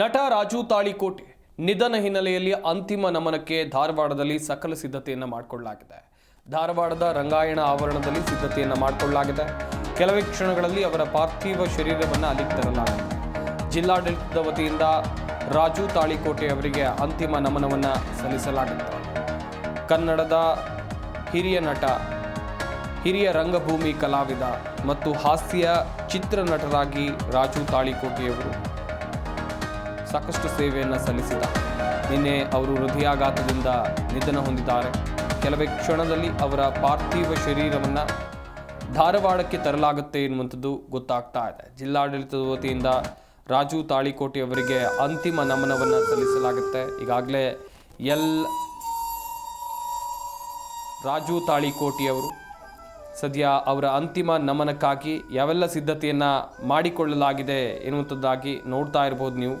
ನಟ ರಾಜು ತಾಳಿಕೋಟೆ ನಿಧನ ಹಿನ್ನೆಲೆಯಲ್ಲಿ ಅಂತಿಮ ನಮನಕ್ಕೆ ಧಾರವಾಡದಲ್ಲಿ ಸಕಲ ಸಿದ್ಧತೆಯನ್ನು ಮಾಡಿಕೊಳ್ಳಲಾಗಿದೆ. ಧಾರವಾಡದ ರಂಗಾಯಣ ಆವರಣದಲ್ಲಿ ಸಿದ್ಧತೆಯನ್ನು ಮಾಡಿಕೊಳ್ಳಲಾಗಿದೆ. ಕೆಲವೇ ಕ್ಷಣಗಳಲ್ಲಿ ಅವರ ಪಾರ್ಥಿವ ಶರೀರವನ್ನು ಅಲ್ಲಿಗೆ ತರಲಾಗಿದೆ. ಜಿಲ್ಲಾಡಳಿತದ ವತಿಯಿಂದ ರಾಜು ತಾಳಿಕೋಟೆ ಅವರಿಗೆ ಅಂತಿಮ ನಮನವನ್ನು ಸಲ್ಲಿಸಲಾಗಿದೆ. ಕನ್ನಡದ ಹಿರಿಯ ನಟ, ಹಿರಿಯ ರಂಗಭೂಮಿ ಕಲಾವಿದ ಮತ್ತು ಹಾಸ್ಯ ಚಿತ್ರನಟರಾಗಿ ರಾಜು ತಾಳಿಕೋಟೆಯವರು ಸಾಕಷ್ಟು ಸೇವೆಯನ್ನು ಸಲ್ಲಿಸಿದ. ನಿನ್ನೆ ಅವರು ಹೃದಯಾಘಾತದಿಂದ ನಿಧನ ಹೊಂದಿದ್ದಾರೆ. ಕೆಲವೇ ಕ್ಷಣದಲ್ಲಿ ಅವರ ಪಾರ್ಥಿವ ಶರೀರವನ್ನು ಧಾರವಾಡಕ್ಕೆ ತರಲಾಗುತ್ತೆ ಎನ್ನುವಂಥದ್ದು ಗೊತ್ತಾಗ್ತಾ ಇದೆ. ಜಿಲ್ಲಾಡಳಿತದ ವತಿಯಿಂದ ರಾಜು ತಾಳಿಕೋಟೆ ಅವರಿಗೆ ಅಂತಿಮ ನಮನವನ್ನು ಸಲ್ಲಿಸಲಾಗುತ್ತೆ. ಈಗಾಗಲೇ ಎಲ್. ರಾಜು ತಾಳಿಕೋಟಿಯವರು ಸದ್ಯ ಅವರ ಅಂತಿಮ ನಮನಕ್ಕಾಗಿ ಯಾವೆಲ್ಲ ಸಿದ್ಧತೆಯನ್ನು ಮಾಡಿಕೊಳ್ಳಲಾಗಿದೆ ಎನ್ನುವಂಥದ್ದಾಗಿ ನೋಡ್ತಾ ಇರ್ಬೋದು ನೀವು.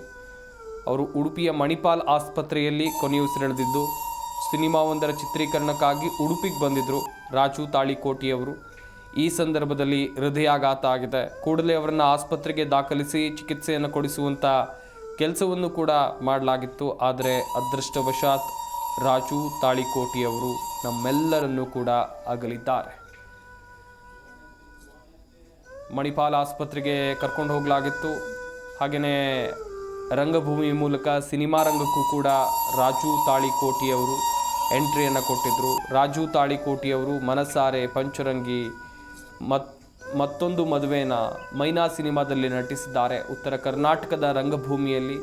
ಅವರು ಉಡುಪಿಯ ಮಣಿಪಾಲ್ ಆಸ್ಪತ್ರೆಯಲ್ಲಿ ಕೊನೆಯುಸಿರೆಳೆದಿದ್ದು ಸಿನಿಮಾವೊಂದರ ಚಿತ್ರೀಕರಣಕ್ಕಾಗಿ ಉಡುಪಿಗೆ ಬಂದಿದ್ದರು ರಾಜು ತಾಳಿಕೋಟಿಯವರು. ಈ ಸಂದರ್ಭದಲ್ಲಿ ಹೃದಯಾಘಾತ ಆಗಿದೆ. ಕೂಡಲೇ ಅವರನ್ನು ಆಸ್ಪತ್ರೆಗೆ ದಾಖಲಿಸಿ ಚಿಕಿತ್ಸೆಯನ್ನು ಕೊಡಿಸುವಂಥ ಕೆಲಸವನ್ನು ಕೂಡ ಮಾಡಲಾಗಿತ್ತು. ಆದರೆ ಅದೃಷ್ಟವಶಾತ್ ರಾಜು ತಾಳಿಕೋಟಿಯವರು ನಮ್ಮೆಲ್ಲರನ್ನೂ ಕೂಡ ಅಗಲಿದ್ದಾರೆ. ಮಣಿಪಾಲ್ ಆಸ್ಪತ್ರೆಗೆ ಕರ್ಕೊಂಡು ಹೋಗಲಾಗಿತ್ತು. ಹಾಗೆಯೇ ರಂಗಭೂಮಿ ಮೂಲಕ ಸಿನಿಮಾ ರಂಗಕ್ಕೂ ಕೂಡ ರಾಜು ತಾಳಿಕೋಟಿಯವರು ಎಂಟ್ರಿಯನ್ನು ಕೊಟ್ಟಿದ್ದರು ರಾಜು ತಾಳಿಕೋಟಿಯವರು ಮನಸಾರೆ ಪಂಚರಂಗಿ ಮತ್, ಮತ್ತೊಂದು ಮದುವೆನ ಮೈನಾ ಸಿನಿಮಾದಲ್ಲಿ ನಟಿಸಿದ್ದಾರೆ. ಉತ್ತರ ಕರ್ನಾಟಕದ ರಂಗಭೂಮಿಯಲ್ಲಿ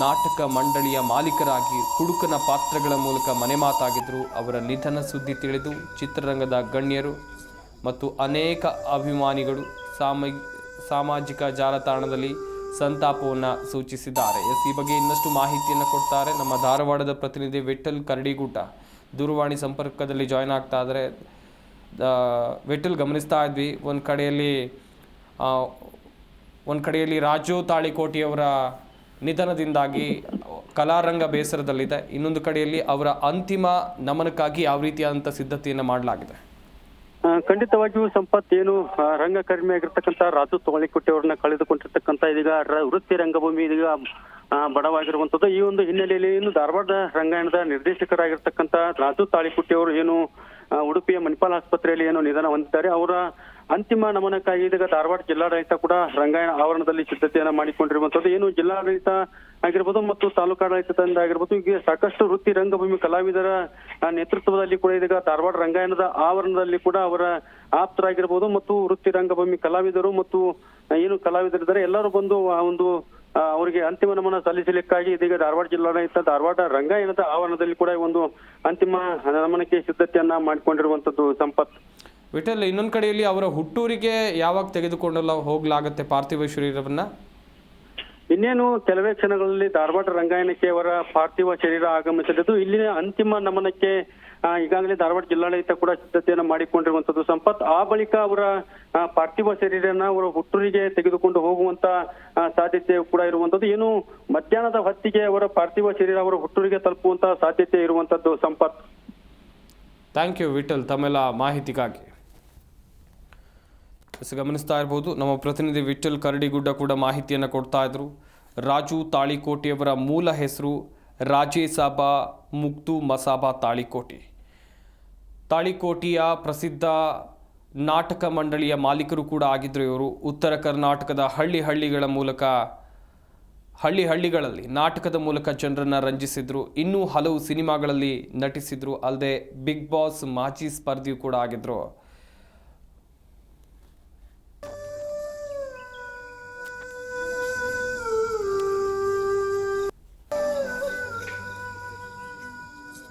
ನಾಟಕ ಮಂಡಳಿಯ ಮಾಲೀಕರಾಗಿ ಹುಡುಕನ ಪಾತ್ರಗಳ ಮೂಲಕ ಮನೆ ಮಾತಾಗಿದ್ದರು ಅವರ ನಿಧನ ಸುದ್ದಿ ತಿಳಿದು ಚಿತ್ರರಂಗದ ಗಣ್ಯರು ಮತ್ತು ಅನೇಕ ಅಭಿಮಾನಿಗಳು ಸಾಮ, ಸಾಮಾಜಿಕ ಜಾಲತಾಣದಲ್ಲಿ ಸಂತಾಪವನ್ನು ಸೂಚಿಸಿದ್ದಾರೆ. ಎಸ್ ಈ ಬಗ್ಗೆ ಇನ್ನಷ್ಟು ಮಾಹಿತಿಯನ್ನು ಕೊಡ್ತಾರೆ. ನಮ್ಮ ಧಾರವಾಡದ ಪ್ರತಿನಿಧಿ ವಿಠಲ್ ಕರಡಿಗೂಟ ದೂರವಾಣಿ ಸಂಪರ್ಕದಲ್ಲಿ ಜಾಯ್ನ್ ಆಗ್ತಾ ಇದ್ದಾರೆ. ವಿಠಲ್ ಗಮನಿಸ್ತಾ ಇದ್ವಿ. ಒಂದು ಕಡೆಯಲ್ಲಿ ಒಂದು ಕಡೆಯಲ್ಲಿ ರಾಜು ತಾಳಿಕೋಟಿಯವರ ನಿಧನದಿಂದಾಗಿ ಕಲಾರಂಗ ಬೇಸರದಲ್ಲಿದೆ. ಇನ್ನೊಂದು ಕಡೆಯಲ್ಲಿ ಅವರ ಅಂತಿಮ ನಮನಕ್ಕಾಗಿ ಯಾವ ರೀತಿಯಾದಂಥ ಸಿದ್ಧತೆಯನ್ನು ಮಾಡಲಾಗಿದೆ. ಖಂಡಿತವಾಗಿಯೂ ಸಂಪತ್ ಏನು ರಂಗಕರ್ಮಿ ಆಗಿರ್ತಕ್ಕಂಥ ರಾಜು ತೊಗಳಿಕೊಟ್ಟಿ ಕಳೆದುಕೊಂಡಿರ್ತಕ್ಕಂತ ಕಳೆದುಕೊಂಡಿರ್ತಕ್ಕಂಥ ಇದೀಗ ವೃತ್ತಿ ರಂಗಭೂಮಿ ಇದೀಗ ಬಡವಾಗಿರುವಂತದ್ದು ಈ ಒಂದು ಹಿನ್ನೆಲೆಯಲ್ಲಿ ಏನು ಧಾರವಾಡ ರಂಗಾಯಣದ ನಿರ್ದೇಶಕರಾಗಿರ್ತಕ್ಕಂಥ ರಾಜು ತಾಳಿಕುಟ್ಟಿಯವರು ಏನು ಉಡುಪಿಯ ಮಣಿಪಾಲ್ ಆಸ್ಪತ್ರೆಯಲ್ಲಿ ಏನು ನಿಧನ ಹೊಂದಿದ್ದಾರೆ. ಅವರ ಅಂತಿಮ ನಮನಕ್ಕಾಗಿ ಇದೀಗ ಧಾರವಾಡ ಜಿಲ್ಲಾಡಳಿತ ಕೂಡ ರಂಗಾಯಣ ಆವರಣದಲ್ಲಿ ಸಿದ್ಧತೆಯನ್ನ ಮಾಡಿಕೊಂಡಿರುವಂತದ್ದು ಏನು ಜಿಲ್ಲಾಡಳಿತ ಆಗಿರ್ಬೋದು ಮತ್ತು ತಾಲೂಕಾಡಳಿತದಿಂದ ಆಗಿರ್ಬೋದು ಈಗ ಸಾಕಷ್ಟು ವೃತ್ತಿ, ರಂಗಭೂಮಿ, ಕಲಾವಿದರ ನೇತೃತ್ವದಲ್ಲಿ ಕೂಡ ಇದೀಗ ಧಾರವಾಡ ರಂಗಾಯಣದ ಆವರಣದಲ್ಲಿ ಕೂಡ ಅವರ ಆಪ್ತರಾಗಿರ್ಬೋದು ಮತ್ತು ವೃತ್ತಿ, ರಂಗಭೂಮಿ, ಕಲಾವಿದರು ಮತ್ತು ಏನು ಕಲಾವಿದರಿದ್ದಾರೆ, ಎಲ್ಲರೂ ಬಂದು ಆ, ಒಂದು ಅವರಿಗೆ ಅಂತಿಮ ನಮನ ಸಲ್ಲಿಸಲಿಕ್ಕಾಗಿ ಇದೀಗ ಧಾರವಾಡ ಜಿಲ್ಲಾಡಳಿತ ಧಾರವಾಡ ರಂಗಾಯಣದ ಆವರಣದಲ್ಲಿ ಕೂಡ ಒಂದು ಅಂತಿಮ ನಮನಕ್ಕೆ ಸಿದ್ಧತೆಯನ್ನ ಮಾಡಿಕೊಂಡಿರುವಂತದ್ದು ಸಂಪತ್. ವಿಠಲ್ ಇನ್ನೊಂದು ಕಡೆಯಲ್ಲಿ ಅವರ ಹುಟ್ಟೂರಿಗೆ ಯಾವಾಗ ತೆಗೆದುಕೊಂಡಲ್ಲ ಹೋಗ್ಲಾಗತ್ತೆ ಪಾರ್ಥಿವ ಶರೀರವನ್ನ? ಇನ್ನೇನು ಕೆಲವೇ ಕ್ಷಣಗಳಲ್ಲಿ ಧಾರವಾಡ ರಂಗಾಯಣಕ್ಕೆ ಅವರ ಪಾರ್ಥಿವ ಶರೀರ ಆಗಮಿಸಲಿದ್ದು ಇಲ್ಲಿನ ಅಂತಿಮ ನಮನಕ್ಕೆ ಈಗಾಗಲೇ ಧಾರವಾಡ ಜಿಲ್ಲಾಡಳಿತ ಕೂಡ ಸಿದ್ಧತೆಯನ್ನು ಮಾಡಿಕೊಂಡಿರುವಂತದ್ದು. ಸಂಪತ್, ಆ ಬಳಿಕ ಅವರ ಪಾರ್ಥಿವ ಶರೀರನ ಅವರ ಹುಟ್ಟೂರಿಗೆ ತೆಗೆದುಕೊಂಡು ಹೋಗುವಂತ ಸಾಧ್ಯತೆ ಕೂಡ ಇರುವಂತದ್ದು. ಏನು ಮಧ್ಯಾಹ್ನದ ಹೊತ್ತಿಗೆ ಅವರ ಪಾರ್ಥಿವ ಶರೀರ ಅವರ ಹುಟ್ಟೂರಿಗೆ ತಲುಪುವಂತ ಸಾಧ್ಯತೆ ಇರುವಂತದ್ದು ಸಂಪತ್. ಥ್ಯಾಂಕ್ ಯು ವಿಠಲ್ ತಮ್ಮೆಲ್ಲ ಮಾಹಿತಿಗಾಗಿ. ಗಮನಿಸ್ತಾ ಇರ್ಬೋದು, ನಮ್ಮ ಪ್ರತಿನಿಧಿ ವಿಠಲ್ ಕರಡಿಗುಡ್ಡ ಕೂಡ ಮಾಹಿತಿಯನ್ನು ಕೊಡ್ತಾ ಇದ್ರು. ರಾಜು ತಾಳಿಕೋಟಿಯವರ ಮೂಲ ಹೆಸರು ರಾಜೇಸಾಬಾ ಮುಕ್ತು ಮಸಾಬಾ ತಾಳಿಕೋಟೆ. ತಾಳಿಕೋಟೆಯ ಪ್ರಸಿದ್ಧ ನಾಟಕ ಮಂಡಳಿಯ ಮಾಲೀಕರು ಕೂಡ ಆಗಿದ್ದರು ಇವರು. ಉತ್ತರ ಕರ್ನಾಟಕದ ಹಳ್ಳಿ ಹಳ್ಳಿಗಳ ಮೂಲಕ, ಹಳ್ಳಿ ಹಳ್ಳಿಗಳಲ್ಲಿ ನಾಟಕದ ಮೂಲಕ ಜನರನ್ನು ರಂಜಿಸಿದ್ರು. ಇನ್ನೂ ಹಲವು ಸಿನಿಮಾಗಳಲ್ಲಿ ನಟಿಸಿದ್ರು. ಅಲ್ಲದೆ ಬಿಗ್ ಬಾಸ್ ಮಾಜಿ ಸ್ಪರ್ಧಿಯೂ ಕೂಡ ಆಗಿದ್ರು.